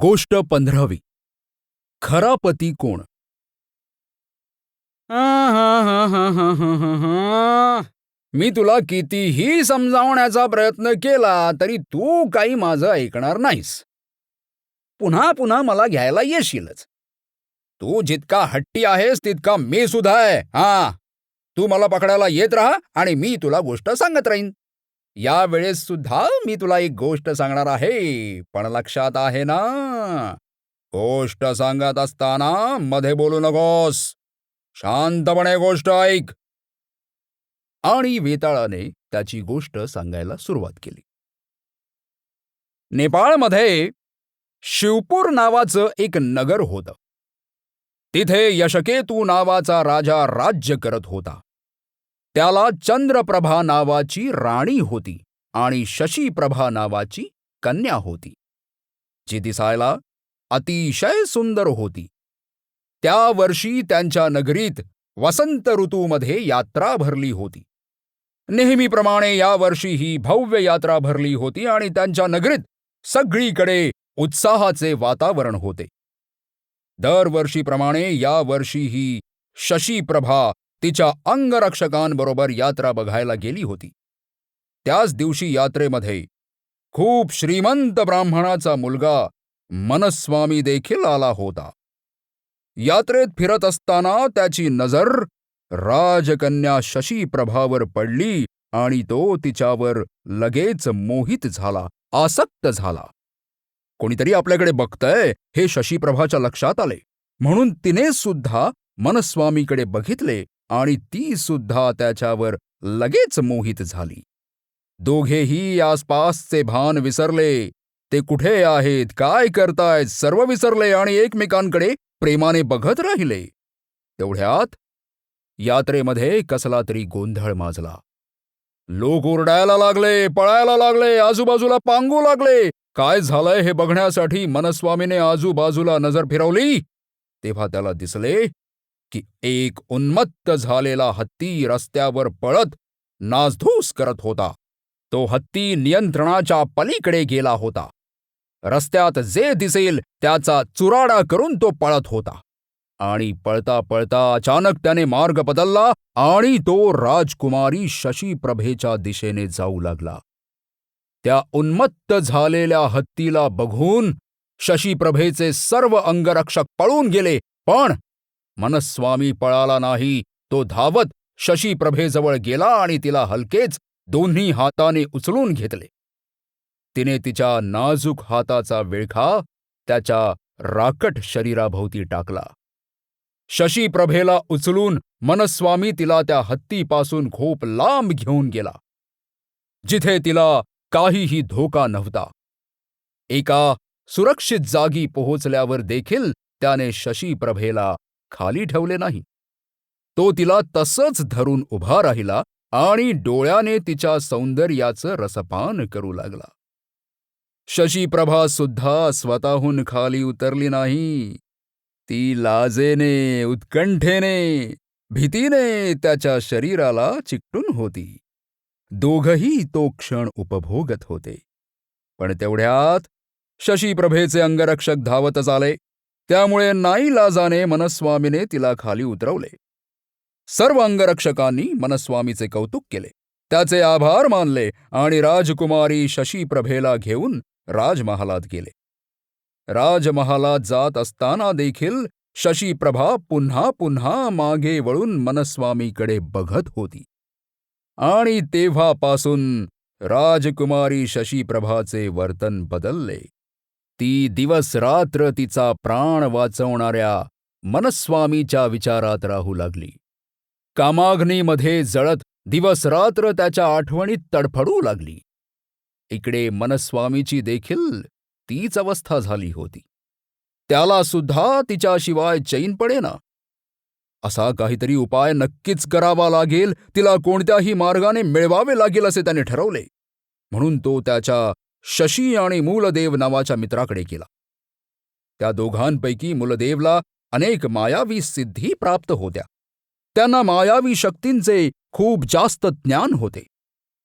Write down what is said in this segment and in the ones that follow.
गोष्ट पंधरावी. खरा पती कोण? मी तुला कितीही समजावण्याचा प्रयत्न केला तरी तू काही माझं ऐकणार नाहीस. पुन्हा पुन्हा मला घ्यायला येशीलच. तू जितका हट्टी आहेस तितका मी सुद्धा आहे. हा. तू मला पकडायला येत राहा आणि मी तुला गोष्ट सांगत राहीन. या वेळेस सुद्धा मी तुला एक गोष्ट सांगणार आहे. पण लक्षात आहे ना? गोष्ट सांगत असताना मध्ये बोलू नकोस. शांतपणे गोष्ट ऐक. आणि वेताळाने त्याची गोष्ट सांगायला सुरुवात केली. नेपाळमध्ये शिवपूर नावाचं एक नगर होतं. तिथे यशकेतू नावाचा राजा राज्य करत होता. त्याला चंद्रप्रभा नावाची राणी होती आणि शशीप्रभा नावाची कन्या होती जी दिसायला अतिशय सुंदर होती. त्या वर्षी त्यांच्या नगरीत वसंत ऋतूमध्ये यात्रा भरली होती. नेहमीप्रमाणे या वर्षी ही भव्य यात्रा भरली होती आणि त्यांच्या नगरीत सगळीकडे उत्साहाचे वातावरण होते. दरवर्षीप्रमाणे या वर्षीही शशीप्रभा तिच्या अंगरक्षकांबरोबर यात्रा बघायला गेली होती. त्याच दिवशी यात्रेमध्ये खूप श्रीमंत ब्राह्मणाचा मुलगा मनस्वामी देखील आला होता. यात्रेत फिरत असताना त्याची नजर राजकन्या शशीप्रभावर पडली आणि तो तिच्यावर लगेच मोहित झाला आसक्त झाला. कोणीतरी आपल्याकडे बघतंय हे शशीप्रभाच्या लक्षात आले. म्हणून तिने सुद्धा मनस्वामीकडे बघितले आणि ती सुद्धा त्याच्यावर लगेच मोहित झाली. दोघेही आसपासचे भान विसरले. ते कुठे आहेत? काय करतायत? सर्व विसरले आणि एकमेकांकडे प्रेमाने बघत राहिले. तेवढ्यात यात्रेमध्ये कसला तरी गोंधळ माजला. लोक ओरडायला लागले पळायला लागले आजूबाजूला पांगू लागले. काय झालंय हे बघण्यासाठी मनस्वामीने आजूबाजूला नजर फिरवली? तेव्हा त्याला दिसले की एक उन्मत्त झालेला हत्ती रस्त्यावर पळत नासधूस करत होता. तो हत्ती नियंत्रणाच्या पलीकडे गेला होता. रस्त्यात जे दिसेल त्याचा चुराडा करून तो पळत होता. आणि पळता पळता अचानक त्याने मार्ग बदलला आणि तो राजकुमारी शशीप्रभेच्या दिशेने जाऊ लागला. त्या उन्मत्त झालेल्या हत्तीला बघून शशीप्रभेचे सर्व अंगरक्षक पळून गेले पण मनस्वामी पळाला नाही तो धावत शशीप्रभेजवळ गेला आणि तिला हलकेच दोन्ही हाताने उचलून घेतले. तिने तिच्या नाजूक हाताचा विळखा त्याच्या राकट शरीराभोवती टाकला. शशीप्रभेला उचलून मनस्वामी तिला त्या हत्तीपासून खूप लांब घेऊन गेला. जिथे तिला काहीही धोका नव्हता. एका सुरक्षित जागी पोहोचल्यावर देखील त्याने शशीप्रभेला खाली ठेवले नाही. तो तिला तसंच धरून उभा राहिला आणि डोळ्याने तिच्या सौंदर्याचं रसपान करू लागला. शशीप्रभा सुद्धा स्वतःहून खाली उतरली नाही. ती लाजेने उत्कंठेने भीतीने त्याच्या शरीराला चिकटून होती. दोघही तो क्षण उपभोगत होते. पण तेवढ्यात शशीप्रभेचे अंगरक्षक धावतच आले. त्यामुळे नाईलाजाने मनस्वामीने तिला खाली उतरवले. सर्व अंगरक्षकांनी मनस्वामीचे कौतुक केले. त्याचे आभार मानले आणि राजकुमारी शशीप्रभेला घेऊन राजमहालात गेले. राजमहालात जात असताना देखील शशीप्रभा पुन्हा पुन्हा मागे वळून मनस्वामीकडे बघत होती. आणि तेव्हापासून राजकुमारी शशीप्रभाचे वर्तन बदलले. ती दिवस रात्र तिचा प्राण वाचवणाऱ्या मनस्वामीच्या विचारात राहू लागली. कामाग्नीमध्ये जळत दिवस रात्र त्याच्या आठवणीत तडफडू लागली. इकडे मनस्वामीची देखील तीच अवस्था झाली होती. त्याला सुद्धा तिच्याशिवाय चैन पडेना. असा काहीतरी उपाय नक्कीच करावा लागेल तिला कोणत्याही मार्गाने मिळवावे लागेल असे त्याने ठरवले. म्हणून तो त्याच्या शशी आणि मूलदेव नावाच्या मित्राकडे गेला. त्या दोघांपैकी मूलदेवला अनेक मायावी सिद्धी प्राप्त होत्या. त्यांना मायावी शक्तींचे खूप जास्त ज्ञान होते.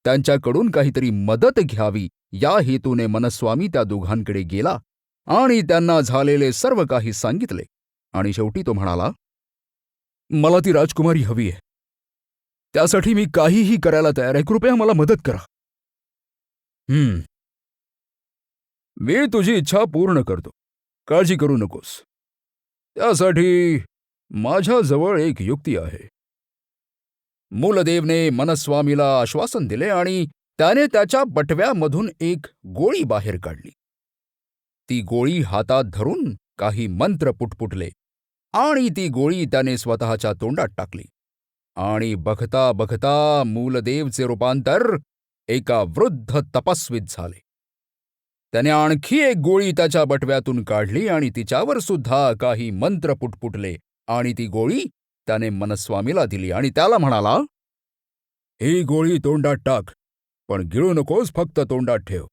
त्यांच्याकडून काहीतरी मदत घ्यावी या हेतूने मनस्वामी त्या दोघांकडे गेला आणि त्यांना झालेले सर्व काही सांगितले. आणि शेवटी तो म्हणाला मला ती राजकुमारी हवी आहे. त्यासाठी मी काहीही करायला तयार आहे. कृपया मला मदत करा. हम्म. मी तुझी इच्छा पूर्ण करतो. काळजी करू नकोस. त्यासाठी माझ्याजवळ एक युक्ती आहे. मूलदेवने मनस्वामीला आश्वासन दिले आणि त्याने त्याच्या बटव्यामधून एक गोळी बाहेर काढली. ती गोळी हातात धरून काही मंत्र पुटपुटले आणि ती गोळी त्याने स्वतःच्या तोंडात टाकली आणि बघता बघता मूलदेवचे रूपांतर एका वृद्ध तपस्वीत झाले. त्याने आणखी एक गोळी त्याच्या बटव्यातून काढली आणि तिच्यावर सुद्धा काही मंत्र पुटपुटले आणि ती गोळी त्याने मनस्वामीला दिली आणि त्याला म्हणाला ही गोळी तोंडात टाक पण गिळू नकोस फक्त तोंडात ठेव.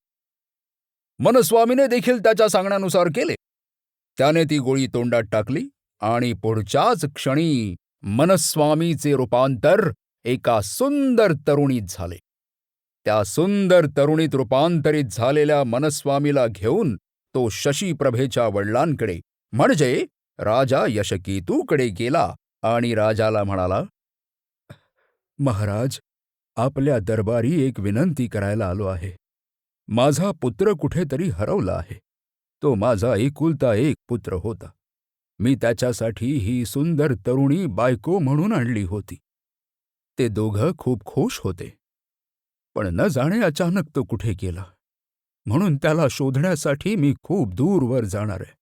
मनस्वामीने देखील त्याच्या सांगण्यानुसार केले. त्याने ती गोळी तोंडात टाकली आणि पुढच्याच क्षणी मनस्वामीचे रूपांतर एका सुंदर तरुणीत झाले. त्या सुंदर तरुणीत रूपांतरित झालेल्या मनस्वामीला घेऊन तो शशीप्रभेच्या वडिलांकडे म्हणजे राजा यशकेतूकडे गेला आणि राजाला म्हणाला महाराज आपल्या दरबारी एक विनंती करायला आलो आहे. माझा पुत्र कुठेतरी हरवला आहे. तो माझा एकुलता एक पुत्र होता. मी त्याच्यासाठी ही सुंदर तरुणी बायको म्हणून आणली होती. ते दोघं खूप खुश होते. पण न जाणे अचानक तो कुठे गेला. म्हणून त्याला शोधण्यासाठी मी खूप दूरवर जाणार आहे.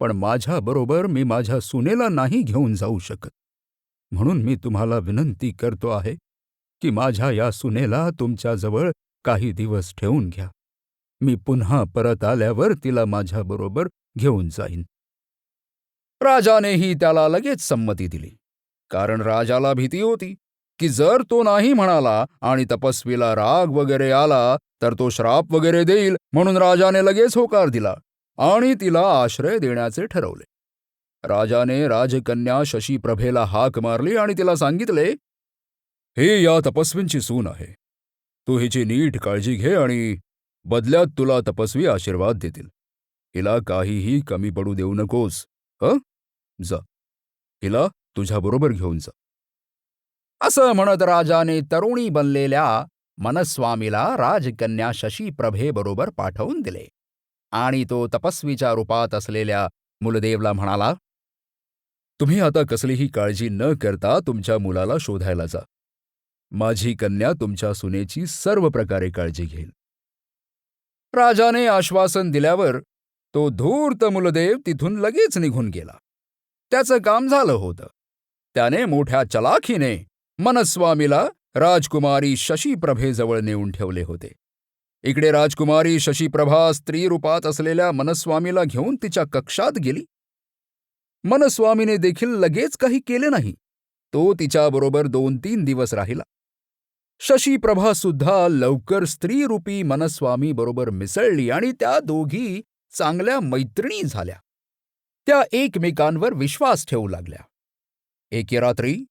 पण माझ्याबरोबर मी माझ्या सुनेला नाही घेऊन जाऊ शकत. म्हणून मी तुम्हाला विनंती करतो आहे की माझ्या या सुनेला तुमच्याजवळ काही दिवस ठेवून घ्या. मी पुन्हा परत आल्यावर तिला माझ्याबरोबर घेऊन जाईन. राजानेही त्याला लगेच संमती दिली कारण राजाला भीती होती. की जर तो नाही म्हणाला आणि तपस्वीला राग वगैरे आला तर तो श्राप वगैरे देईल म्हणून राजाने लगेच होकार दिला आणि तिला आश्रय देण्याचे ठरवले. राजाने राजकन्या शशीप्रभेला हाक मारली आणि तिला सांगितले हे या तपस्वींची सून आहे. तू हिची नीट काळजी घे आणि बदल्यात तुला तपस्वी आशीर्वाद देतील. हिला काहीही कमी पडू देऊ नकोस ह? जा. हिला तुझ्याबरोबर घेऊन जा. असं म्हणत राजाने तरुणी बनलेल्या मनस्वामीला राजकन्या शशीप्रभेबरोबर पाठवून दिले. आणि तो तपस्वीच्या रूपात असलेल्या मुलदेवला म्हणाला तुम्ही आता कसलीही काळजी न करता तुमच्या मुलाला शोधायला जा. माझी कन्या तुमच्या सुनेची सर्व प्रकारे काळजी घेईल. राजाने आश्वासन दिल्यावर तो धूर्त मुलदेव तिथून लगेच निघून गेला. त्याचं काम झालं होतं. त्याने मोठ्या चलाखीने मनस्वामीला राजकुमारी शशीप्रभेजवळ नेऊन ठेवले होते. इकडे राजकुमारी शशीप्रभा स्त्री रूपात असलेल्या मनस्वामीला घेऊन तिच्या कक्षात गेली. मनस्वामीने देखील लगेच काही केले नाही. तो तिच्याबरोबर दोन तीन दिवस राहिला. शशीप्रभा सुद्धा लवकर स्त्रीरूपी मनस्वामी बरोबर मिसळली आणि त्या दोघी चांगल्या मैत्रिणी झाल्या. त्या एकमेकांवर विश्वास ठेवू लागल्या. एके रात्री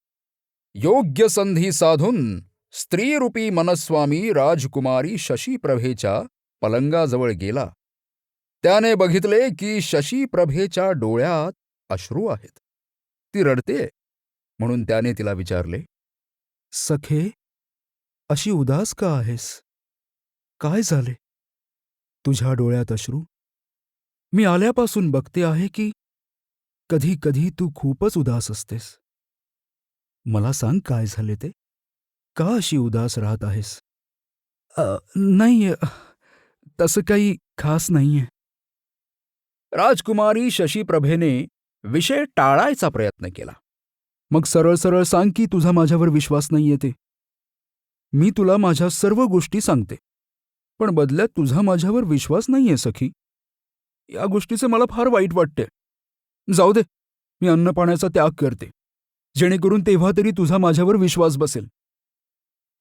योग्य संधी साधून स्त्रीरूपी मनस्वामी राजकुमारी शशीप्रभेच्या पलंगाजवळ गेला. त्याने बघितले की शशीप्रभेच्या डोळ्यात अश्रू आहेत. ती रडते म्हणून त्याने तिला विचारले सखे अशी उदास का आहेस? काय झाले? तुझ्या डोळ्यात अश्रू? मी आल्यापासून बघते आहे की कधी कधी तू खूपच उदास असतेस. मला सांग काय झाले ते? का अशी उदास राहत आहेस? नाही तसं काही खास नाहीये. राजकुमारी शशीप्रभेने विषय टाळायचा प्रयत्न केला. मग सरळ सरळ सांग की तुझा माझ्यावर विश्वास नाहीये ते. मी तुला माझ्या सर्व गोष्टी सांगते. पण बदल्यात तुझा माझ्यावर विश्वास नाहीये सखी. या गोष्टीचे मला फार वाईट वाटते जाऊ दे. मी अन्नपाण्याचा त्याग करते. जेणेकरून तेव्हा तरी तुझा माझ्यावर विश्वास बसेल.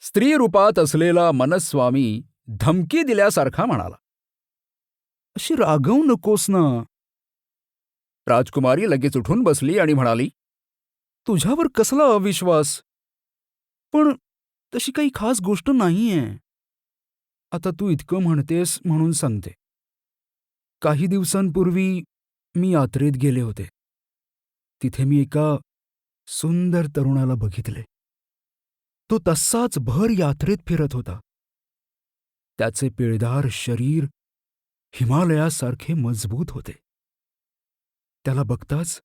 स्त्री रूपात असलेला मनस्वामी धमकी दिल्यासारखा म्हणाला. अशी रागवू नकोस ना. राजकुमारी लगेच उठून बसली आणि म्हणाली तुझ्यावर कसला अविश्वास? पण तशी काही खास गोष्ट नाहीये. आता तू इतकं म्हणतेस म्हणून सांगते. काही दिवसांपूर्वी मी यात्रेत गेले होते. तिथे मी एका सुंदर तरुणाला बघितले. तो तसाच भर यात्रेत फिरत होता. त्याचे पिळदार शरीर हिमालयासारखे मजबूत होते. त्याला बघताच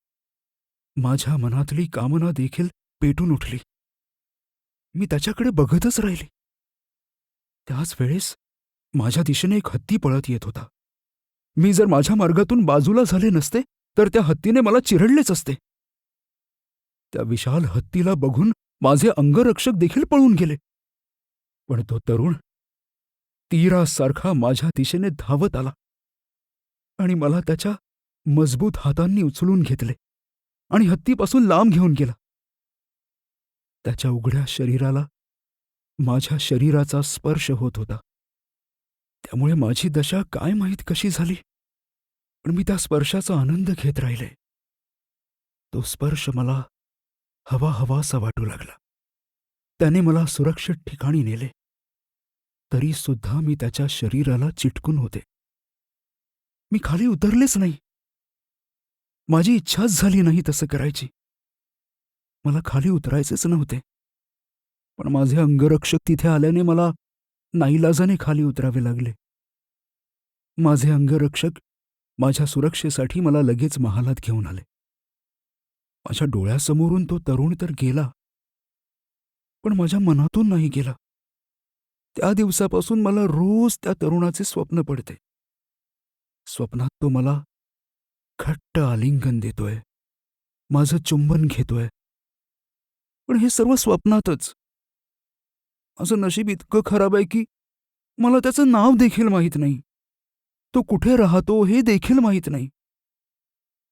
माझ्या मनातली कामना देखील पेटून उठली. मी त्याच्याकडे बघतच राहिले. त्याच वेळेस माझ्या दिशेने एक हत्ती पळत येत होता. मी जर माझ्या मार्गातून बाजूला झाले नसते तर त्या हत्तीने मला चिरडलेच असते. त्या विशाल हत्तीला बघून माझे अंगरक्षक देखील पळून गेले. पण तो तरुण तीरासारखा माझ्या दिशेने धावत आला आणि मला त्याच्या मजबूत हातांनी उचलून घेतले आणि हत्तीपासून लांब घेऊन गेला. त्याच्या उघड्या शरीराला माझ्या शरीराचा स्पर्श होत होता. त्यामुळे माझी दशा काय माहीत कशी झाली पण मी त्या स्पर्शाचा आनंद घेत राहिले. तो स्पर्श मला हवा हवासा वाटू लागला. त्याने मला सुरक्षित ठिकाणी नेले. तरी सुद्धा मी त्याच्या शरीराला चिटकून होते. मी खाली उतरलेच नाही. माझी इच्छाच झाली नाही तसं करायची. मला खाली उतरायचेच नव्हते. पण माझे अंगरक्षक तिथे आल्याने मला नाईलाजाने खाली उतरावे लागले. माझे अंगरक्षक माझ्या सुरक्षेसाठी मला लगेच महालात घेऊन आले. माझ्या डोळ्यासमोरून तो तरुण तर गेला पण माझ्या मनातून नाही गेला. त्या दिवसापासून मला रोज त्या तरुणाचे स्वप्न पडते. स्वप्नात तो मला घट्ट आलिंगन देतोय माझं चुंबन घेतोय. पण हे सर्व स्वप्नातच. माझं नशीब इतकं खराब आहे की मला त्याचं नाव देखील माहीत नाही. तो कुठे राहतो हे देखील माहीत नाही.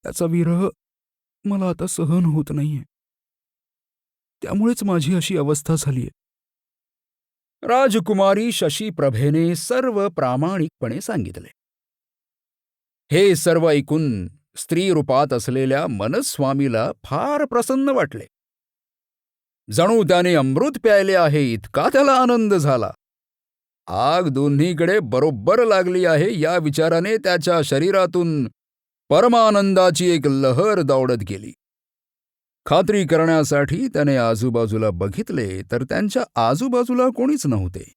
त्याचा विरह मला आता सहन होत नाहीये. त्यामुळेच माझी अशी अवस्था झालीय. राजकुमारी शशीप्रभेने सर्व प्रामाणिकपणे सांगितले. हे सर्व ऐकून स्त्री रूपात असलेल्या मनस्वामीला फार प्रसन्न वाटले. जणू त्याने अमृत प्यायले आहे इतका त्याला आनंद झाला. आग दोन्हीकडे बरोबर लागली आहे या विचाराने त्याच्या शरीरातून परमानंदाची एक लहर दौडत गेली. खात्री करण्यासाठी त्याने आजूबाजूला बघितले तर त्यांच्या आजूबाजूला कोणीच नव्हते.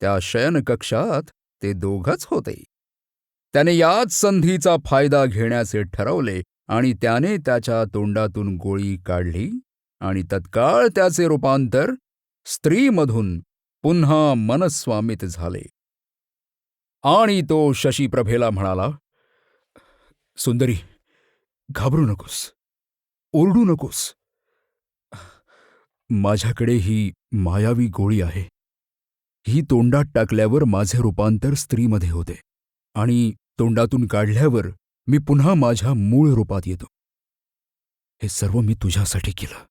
त्या शयनकक्षात ते दोघच होते. त्याने याच संधीचा फायदा घेण्याचे ठरवले आणि त्याने त्याच्या तोंडातून गोळी काढली आणि तत्काळ त्याचे रूपांतर स्त्रीमधून पुन्हा मनस्वामित झाले. आणि तो शशीप्रभेला म्हणाला सुंदरी घाबरू नकोस. ओरडू नकोस. माझ्याकडे ही मायावी गोळी आहे. ही तोंडात टाकल्यावर माझे रूपांतर स्त्रीमध्ये होते आणि तोंडातून काढल्यावर मी पुन्हा माझ्या मूळ रूपात येतो. हे सर्व मी तुझ्यासाठी केलं.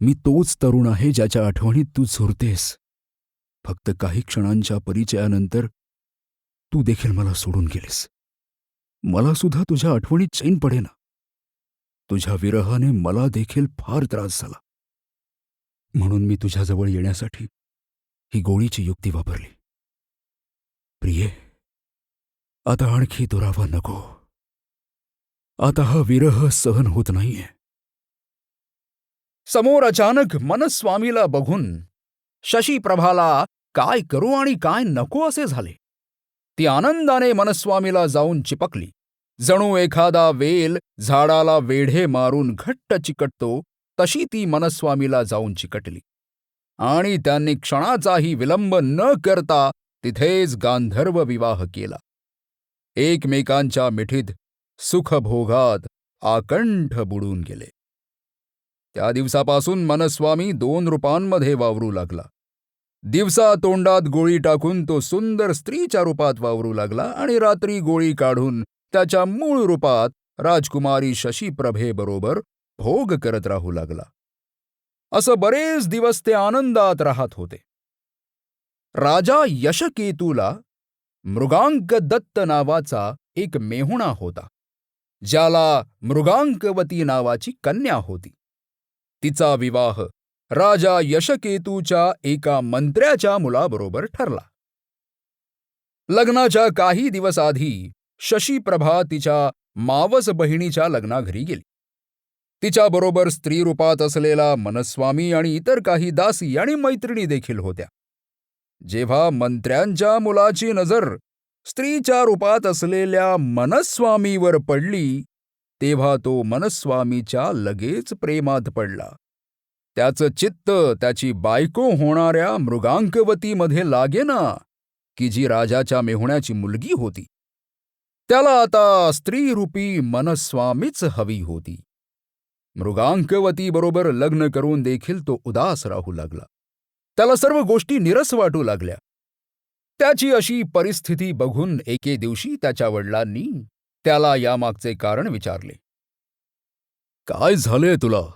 मी तोच तरुण आहे ज्याच्या आठवणीत तू झुरतेस. फक्त काही क्षणांच्या परिचयानंतर तू देखील मला सोडून गेलीस. मला सुद्धा तुझ्या आठवणीत चैन पडेना. तुझ्या विरहाने मला देखील फार त्रास झाला. म्हणून मी तुझ्याजवळ येण्यासाठी ही गोळीची युक्ती वापरली. प्रिये आता आणखी दुरावा नको. आता हा विरह सहन होत नाहीये. समोर अचानक मनस्वामीला बघून शशीप्रभाला काय करू आणि काय नको असे झाले. ती आनंदाने मनस्वामीला जाऊन चिपकली. जणू एखादा वेल झाडाला वेढे मारून घट्ट चिकटतो तशी ती मनस्वामीला जाऊन चिकटली. आणि त्यांनी क्षणाचाही विलंब न करता तिथेच गांधर्व विवाह केला. एकमेकांच्या मिठीत सुखभोगात आकंठ बुडून गेले. त्या दिवसापासून मनस्वामी दोन रूपांमध्ये वावरू लागला. दिवसा तोंडात गोळी टाकून तो सुंदर स्त्रीच्या रूपात वावरू लागला आणि रात्री गोळी काढून त्याच्या मूळ रूपात राजकुमारी शशीप्रभेबरोबर भोग करत राहू लागला. असं बरेच दिवस ते आनंदात राहत होते. राजा यशकेतूला मृगांक दत्त नावाचा एक मेहुणा होता ज्याला मृगांकवती नावाची कन्या होती. तिचा विवाह राजा यशकेतूच्या एका मंत्र्याच्या मुलाबरोबर ठरला. लग्नाच्या काही दिवस आधी शशीप्रभा तिच्या मावस बहिणीच्या लग्नाघरी गेली. तिच्याबरोबर स्त्री रूपात असलेला मनस्वामी आणि इतर काही दासी आणि मैत्रिणी देखील होत्या. जेव्हा मंत्र्यांच्या मुलाची नजर स्त्रीच्या रूपात असलेल्या मनस्वामीवर पडली तेव्हा तो मनस्वामीच्या लगेच प्रेमात पडला. त्याचं चित्त त्याची बायको होणाऱ्या मृगांकवतीमध्ये लागेना की जी राजाच्या मेहुण्याची मुलगी होती. त्याला आता स्त्रीरूपी मनस्वामीच हवी होती. मृगांकवती बरोबर लग्न करून देखील तो उदास राहू लागला. त्याला सर्व गोष्टी निरस वाटू लागल्या. त्याची अशी परिस्थिती बघून एके दिवशी त्याच्या वडिलांनी त्याला यामागचे कारण विचारले. काय झाले तुला?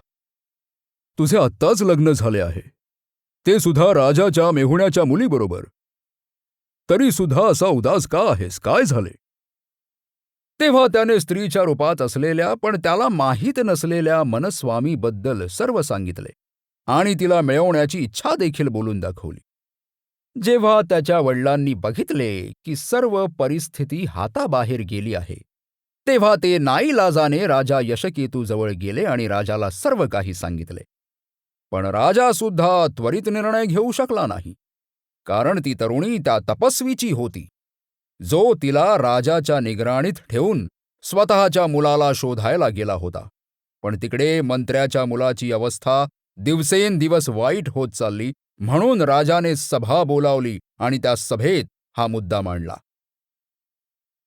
तुझे आत्ताच लग्न झाले आहे. ते सुद्धा राजाच्या मेहुण्याच्या मुलीबरोबर. तरी सुद्धा असा उदास का आहेस? काय झाले? तेव्हा त्याने स्त्रीच्या रूपात असलेल्या पण त्याला माहीत नसलेल्या मनस्वामीबद्दल सर्व सांगितले आणि तिला मिळवण्याची इच्छा देखील बोलून दाखवली. जेव्हा त्याच्या वडिलांनी बघितले की सर्व परिस्थिती हाताबाहेर गेली आहे तेव्हा ते नाईलाजाने राजा यशकेतूजवळ गेले आणि राजाला सर्व काही सांगितले. पण राजा सुद्धा त्वरित निर्णय घेऊ शकला नाही. कारण ती तरुणी त्या तपस्वीची होती. जो तिला राजाच्या निगराणीत ठेवून स्वतःच्या मुलाला शोधायला गेला होता. पण तिकडे मंत्र्याच्या मुलाची अवस्था दिवसेंदिवस वाईट होत चालली म्हणून राजाने सभा बोलावली आणि त्या सभेत हा मुद्दा मांडला.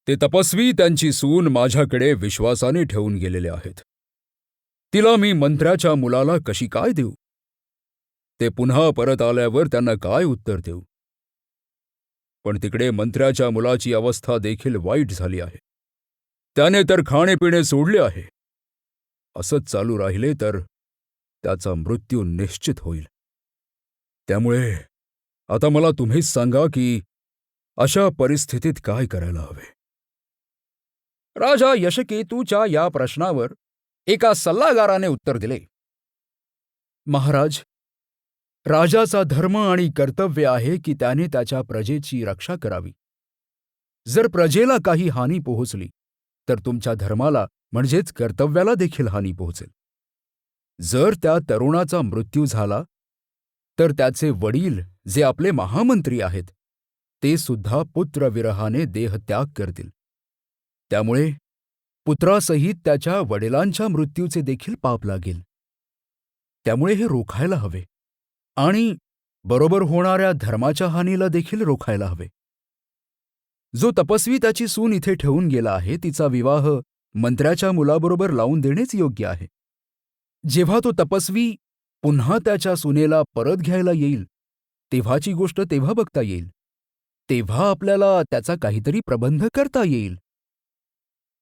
ते तपस्वी त्यांची सून माझ्याकडे विश्वासाने ठेवून गेलेले आहेत. तिला मी मंत्र्याच्या मुलाला कशी काय देऊ? ते पुन्हा परत आल्यावर त्यांना काय उत्तर देऊ? पण तिकडे मंत्र्याच्या मुलाची अवस्था देखील वाईट झाली आहे. त्याने तर खाणेपिणे सोडले आहे. असंच चालू राहिले तर त्याचा मृत्यू निश्चित होईल. त्यामुळे आता मला तुम्हीच सांगा की अशा परिस्थितीत काय करायला हवे? राजा यशकेतूच्या या प्रश्नावर एका सल्लागाराने उत्तर दिले. महाराज राजाचा धर्म आणि कर्तव्य आहे की त्याने त्याच्या प्रजेची रक्षा करावी. जर प्रजेला काही हानी पोहोचली तर तुमच्या धर्माला म्हणजेच कर्तव्याला देखील हानी पोहोचेल. जर त्या तरुणाचा मृत्यू झाला तर त्याचे वडील जे आपले महामंत्री आहेत ते सुद्धा पुत्रविरहाने देहत्याग करतील. त्यामुळे पुत्रासहित त्याच्या वडिलांच्या मृत्यूचे देखील पाप लागेल. त्यामुळे हे रोखायला हवे. आणि बरोबर होणाऱ्या धर्माच्या हानीला देखील रोखायला हवे. जो तपस्वी त्याची सून इथे ठेवून गेला आहे तिचा विवाह मंत्र्याच्या मुलाबरोबर लावून देणेच योग्य आहे. जेव्हा तो तपस्वी पुन्हा त्याच्या सुनेला परत घ्यायला येईल तेव्हाची गोष्ट तेव्हा बघता येईल. तेव्हा आपल्याला त्याचा काहीतरी प्रबंध करता येईल.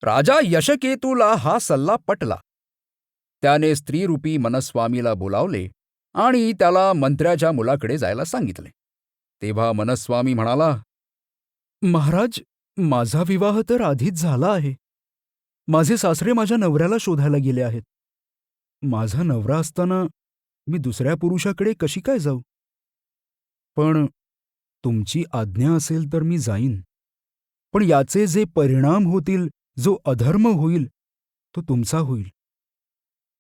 राजा यशकेतूला हा सल्ला पटला. त्याने स्त्रीरूपी मनस्वामीला बोलावले आणि त्याला मंत्र्याच्या मुलाकडे जायला सांगितले. तेव्हा मनस्वामी म्हणाला महाराज माझा विवाह तर आधीच झाला आहे. माझे सासरे माझ्या नवऱ्याला शोधायला गेले आहेत. माझा नवरा असताना मी दुसऱ्या पुरुषाकडे कशी काय जाऊ? पण तुमची आज्ञा असेल तर मी जाईन. पण याचे जे परिणाम होतील जो अधर्म होईल तो तुमचा होईल.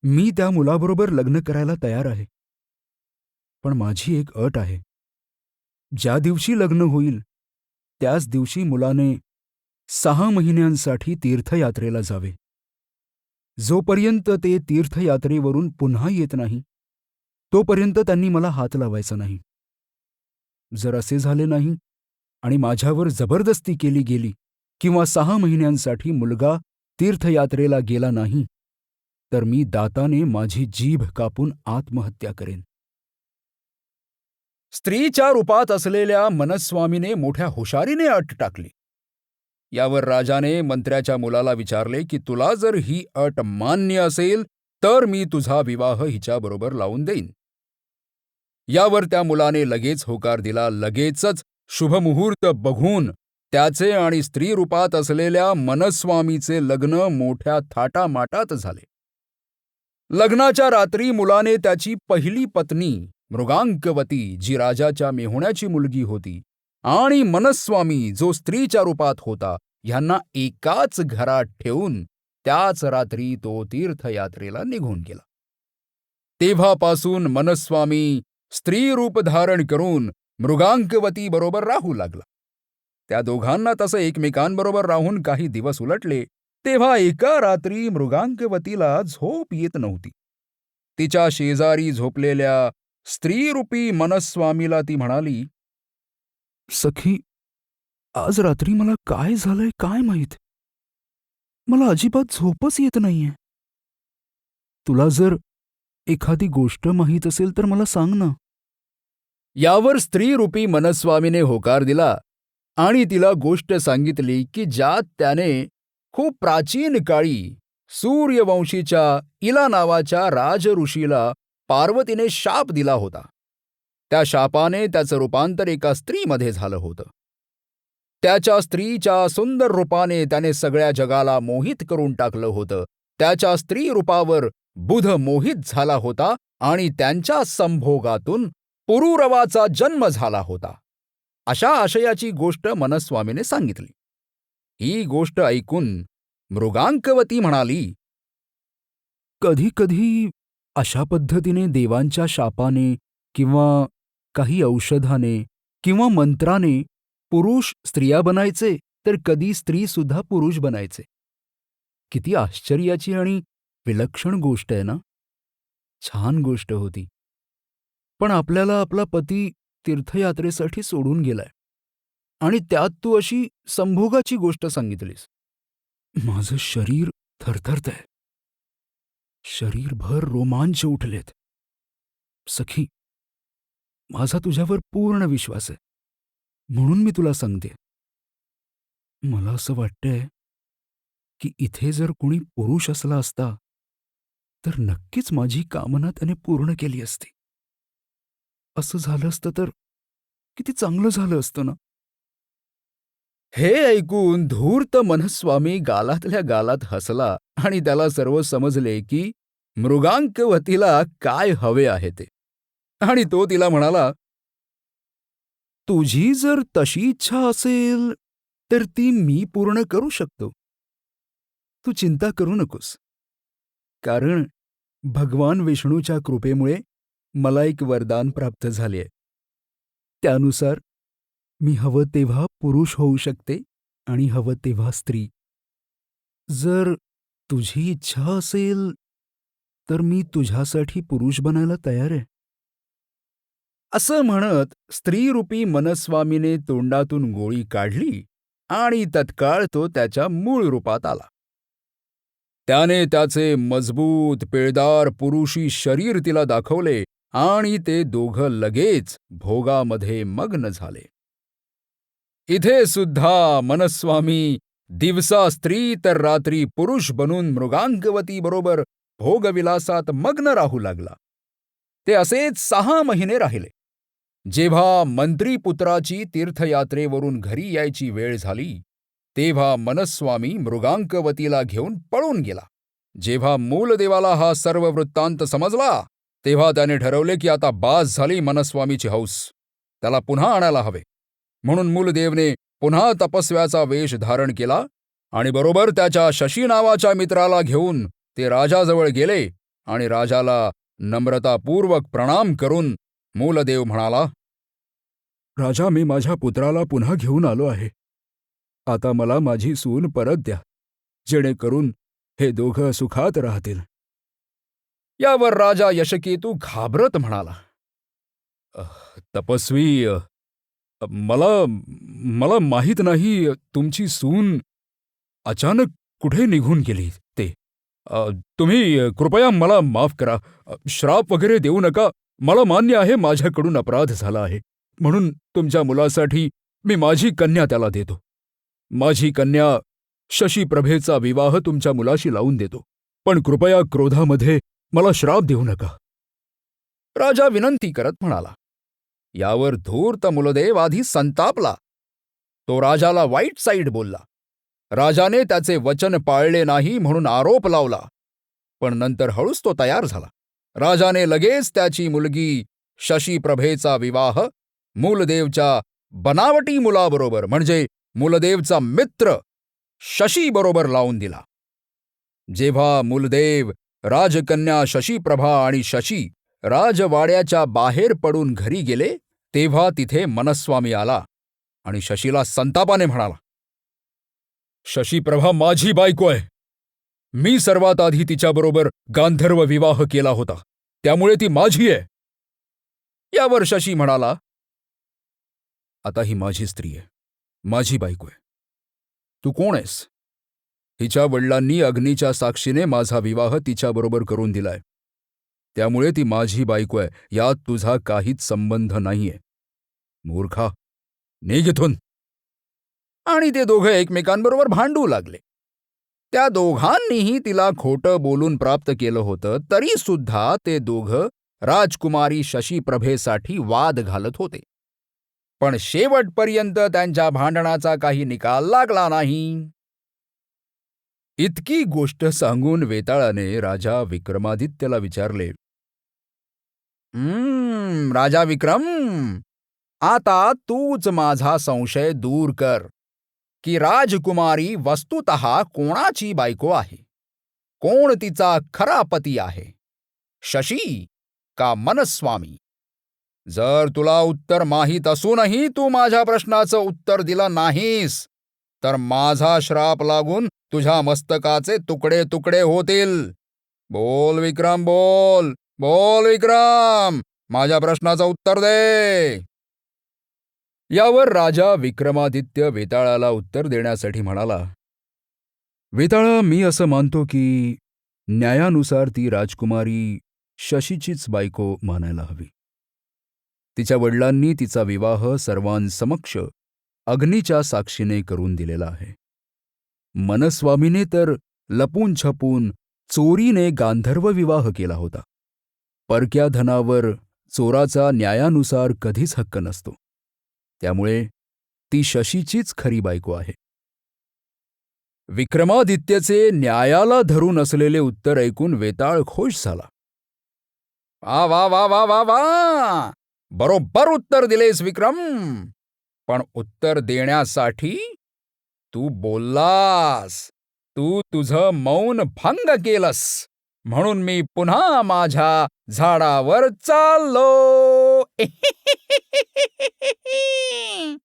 मी त्या मुलाबरोबर लग्न करायला तयार आहे. पण माझी एक अट आहे. ज्या दिवशी लग्न होईल त्याच दिवशी मुलाने सहा महिन्यांसाठी तीर्थयात्रेला जावे. जोपर्यंत ते तीर्थयात्रेवरून पुन्हा येत नाही तोपर्यंत त्यांनी मला हात लावायचा नाही. जर असे झाले नाही आणि माझ्यावर जबरदस्ती केली गेली किंवा सहा महिन्यांसाठी मुलगा तीर्थयात्रेला गेला नाही तर मी दाताने माझी जीभ कापून आत्महत्या करेन. स्त्रीच्या रूपात असलेल्या मनस्वामीने मोठ्या हुशारीने अट टाकली. यावर राजाने मंत्र्याच्या मुलाला विचारले की तुला जर ही अट मान्य असेल तर मी तुझा विवाह हिच्याबरोबर लावून देईन. यावर त्या मुलाने लगेच होकार दिला. लगेचच शुभमुहूर्त बघून त्याचे आणि स्त्री रूपात असलेल्या मनस्वामीचे लग्न मोठ्या थाटामाटात झाले. लग्नाच्या रात्री मुलाने त्याची पहिली पत्नी मृगांकवती जी राजाच्या मेहुण्याची मुलगी होती आणि मनस्वामी जो स्त्रीच्या रूपात होता ह्यांना एकाच घरात ठेवून त्याच रात्री तो तीर्थयात्रेला निघून गेला. तेव्हापासून मनस्वामी स्त्री रूप धारण करून मृगांकवती बरोबर राहू लागला. त्या दोघांना तसं एकमेकांबरोबर राहून काही दिवस उलटले तेव्हा एका रात्री मृगांकवतीला झोप येत नव्हती. तिच्या शेजारी झोपलेल्या स्त्रीरूपी मनस्वामीला ती म्हणाली सखी आज रात्री मला काय झालंय काय माहीत? मला अजिबात झोपच येत नाहीये. तुला जर एखादी गोष्ट माहीत असेल तर मला सांग ना. यावर स्त्रीरूपी मनस्वामीने होकार दिला आणि तिला गोष्ट सांगितली की ज्यात त्याने खूप प्राचीन काळी सूर्यवंशीच्या इला नावाच्या राजऋषीला पार्वतीने शाप दिला होता. त्या शापाने त्याचं रूपांतर एका स्त्रीमध्ये झालं होतं. त्याच्या स्त्रीच्या सुंदर रूपाने त्याने सगळ्या जगाला मोहित करून टाकलं होतं. त्याच्या स्त्री रूपावर बुध मोहित झाला होता आणि त्यांच्या संभोगातून पुरुरवाचा जन्म झाला होता. अशा आशयाची गोष्ट मनस्वामीने सांगितली. ही गोष्ट ऐकून मृगांकवती म्हणाली कधी कधी अशा पद्धतीने देवांच्या शापाने किंवा काही औषधाने किंवा मंत्राने पुरुष स्त्रिया बनायचे तर कधी स्त्री सुद्धा पुरुष बनायचे. किती आश्चर्याची आणि विलक्षण गोष्ट आहे ना? छान गोष्ट होती. पण आपल्याला आपला पती तीर्थयात्रेसाठी सोडून गेलाय. आणि त्यात तू अशी संभोगाची गोष्ट सांगितलीस. माझं शरीर थरथरतंय. शरीरभर रोमांच उठलेत. सखी माझा तुझ्यावर पूर्ण विश्वास आहे. म्हणून मी तुला सांगते. मला असं वाटतंय की इथे जर कोणी पुरुष असला असता तर नक्कीच माझी कामना त्याने पूर्ण केली असती. असं झालं असतं तर किती चांगलं झालं असतं ना? हे ऐकून धूर्त मनस्वामी गालातल्या गालात हसला आणि त्याला सर्व समजले की मृगांकवतीला काय हवे आहे ते. आणि तो तिला म्हणाला तुझी जर तशी इच्छा असेल तर ती मी पूर्ण करू शकतो. तू चिंता करू नकोस. कारण भगवान विष्णूच्या कृपेमुळे मला एक वरदान प्राप्त झाले आहे. त्यानुसार मी हवं तेव्हा पुरुष होऊ शकते आणि हवं तेव्हा स्त्री. जर तुझी इच्छा असेल तर मी तुझ्यासाठी पुरुष बनायला तयार आहे. असं म्हणत स्त्रीरूपी मनस्वामीने तोंडातून गोळी काढली आणि तत्काळ तो त्याच्या मूळ रूपात आला. त्याने त्याचे मजबूत पिळदार पुरुषी शरीर तिला दाखवले आणि ते दोघं लगेच भोगामध्ये मग्न झाले. इथे सुद्धा मनस्वामी दिवसा स्त्री तर रात्री पुरुष बनून मृगांकवतीबरोबर भोगविलासात मग्न राहू लागला. ते असेच सहा महिने राहिले. जेव्हा मंत्रीपुत्राची तीर्थयात्रेवरून घरी यायची वेळ झाली तेव्हा मनस्वामी मृगांकवतीला घेऊन पळून गेला. जेव्हा मूलदेवाला हा सर्व वृत्तांत समजला तेव्हा त्याने ठरवले की आता बास झाली मनस्वामीची हौस. त्याला पुन्हा आणायला हवे. म्हणून मूलदेवने पुन्हा तपस्व्याचा वेश धारण केला आणि बरोबर त्याच्या शशी नावाच्या मित्राला घेऊन ते राजाजवळ गेले आणि राजाला नम्रतापूर्वक प्रणाम करून मूलदेव म्हणाला राजा मी माझ्या पुत्राला पुन्हा घेऊन आलो आहे. आता मला माझी सून परत द्या जेणेकरून हे दोघं सुखात राहतील. यावर राजा यशकेतू घाबरत म्हणाला "अह, तपस्वी मला मला माहीत नाही तुमची सून अचानक कुठे निघून गेली ते. तुम्ही कृपया मला माफ करा. श्राप वगैरे देऊ नका. मला मान्य आहे माझ्याकडून अपराध झाला आहे. म्हणून तुमच्या मुलासाठी मी माझी कन्या त्याला देतो. माझी कन्या शशीप्रभेचा विवाह तुमच्या मुलाशी लावून देतो. पण कृपया क्रोधामध्ये मला श्राप देऊ नका. राजा विनंती करत म्हणाला यावर धूर्त मुलदेव आधी संतापला. तो राजाला वाईट साईड बोलला. राजाने त्याचे वचन पाळले नाही म्हणून आरोप लावला. पण नंतर हळूच तो तयार झाला. राजाने लगेच त्याची मुलगी शशीप्रभेचा विवाह मूलदेवच्या बनावटी मुलाबरोबर म्हणजे मूलदेवचा मित्र शशीबरोबर लावून दिला. जेव्हा मूलदेव राजकन्या शशीप्रभा आणि शशी राजवाड्याच्या बाहेर पडून घरी गेले तेव्हा तिथे मनस्वामी आला आणि शशीला संतापाने म्हणाला शशीप्रभा माझी बायको आहे. मी सर्वात आधी तिच्याबरोबर गांधर्व विवाह केला होता. त्यामुळे ती माझी आहे. यावर शशी म्हणाला आता ही माझी स्त्री आहे. माझी बायको आहे. तू कोण आहेस? हिच्या वडिलांनी अग्नीच्या साक्षीने माझा विवाह तिच्याबरोबर करून दिलाय. त्यामुळे ती माझी बायको आहे. यात तुझा काहीच संबंध नाहीये. मूर्खा. निघ इथून. आणि ते दोघं एकमेकांबरोबर भांडू लागले. त्या दोघांनीही तिला खोटं बोलून प्राप्त केलं होतं तरी सुद्धा ते दोघं राजकुमारी शशीप्रभेसाठी वाद घालत होते. पण शेवटपर्यंत त्यांच्या भांडणाचा काही निकाल लागला नाही. इतकी गोष्ट सांगून वेताळाने राजा विक्रमादित्यला विचारले "हम्म, राजा विक्रम आता तूच माझा संशय दूर कर की राजकुमारी वस्तुत कोणाची बायको आहे? कोण तिचा खरा पती आहे? शशी का मनस्वामी? जर तुला उत्तर माहीत असूनही तू माझ्या प्रश्नाचं उत्तर दिलं नाहीस तर माझा श्राप लागून तुझ्या मस्तकाचे तुकडे तुकडे होतील. बोल विक्रम बोल. बोल विक्रम माझ्या प्रश्नाचं उत्तर दे. यावर राजा विक्रमादित्य वेताळाला उत्तर देण्यासाठी म्हणाला वेताळा मी असं मानतो की न्यायानुसार ती राजकुमारी शशीचीच बायको मानायला हवी. तिच्या वडिलांनी तिचा विवाह सर्वांसमक्ष अग्नीच्या साक्षीने करून दिलेला आहे. मनस्वामीने तर लपून छपून चोरीने गांधर्व विवाह केला होता. परक्या धनावर चोराचा न्यायानुसार कधीच हक्क नसतो. त्यामुळे ती शशीचीच खरी बायको आहे. विक्रमादित्यचे न्यायाला धरून असलेले उत्तर ऐकून वेताळ खोश झाला. वा वा वा वा वा वा! बरोबर उत्तर दिलेस विक्रम! पण उत्तर देण्यासाठी तू बोललास. तू तुझं मौन भंग केलंस. म्हणून मी पुन्हा माझ्या झाडावर चाललो.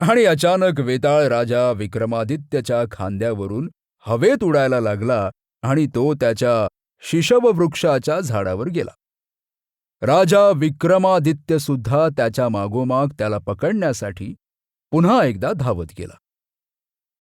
आणि अचानक वेताळ राजा विक्रमादित्यच्या खांद्यावरून हवेत उडायला लागला आणि तो त्याच्या शिशववृक्षाच्या झाडावर गेला. राजा विक्रमादित्य सुद्धा त्याच्या मागोमाग त्याला पकडण्यासाठी पुन्हा एकदा धावत गेला.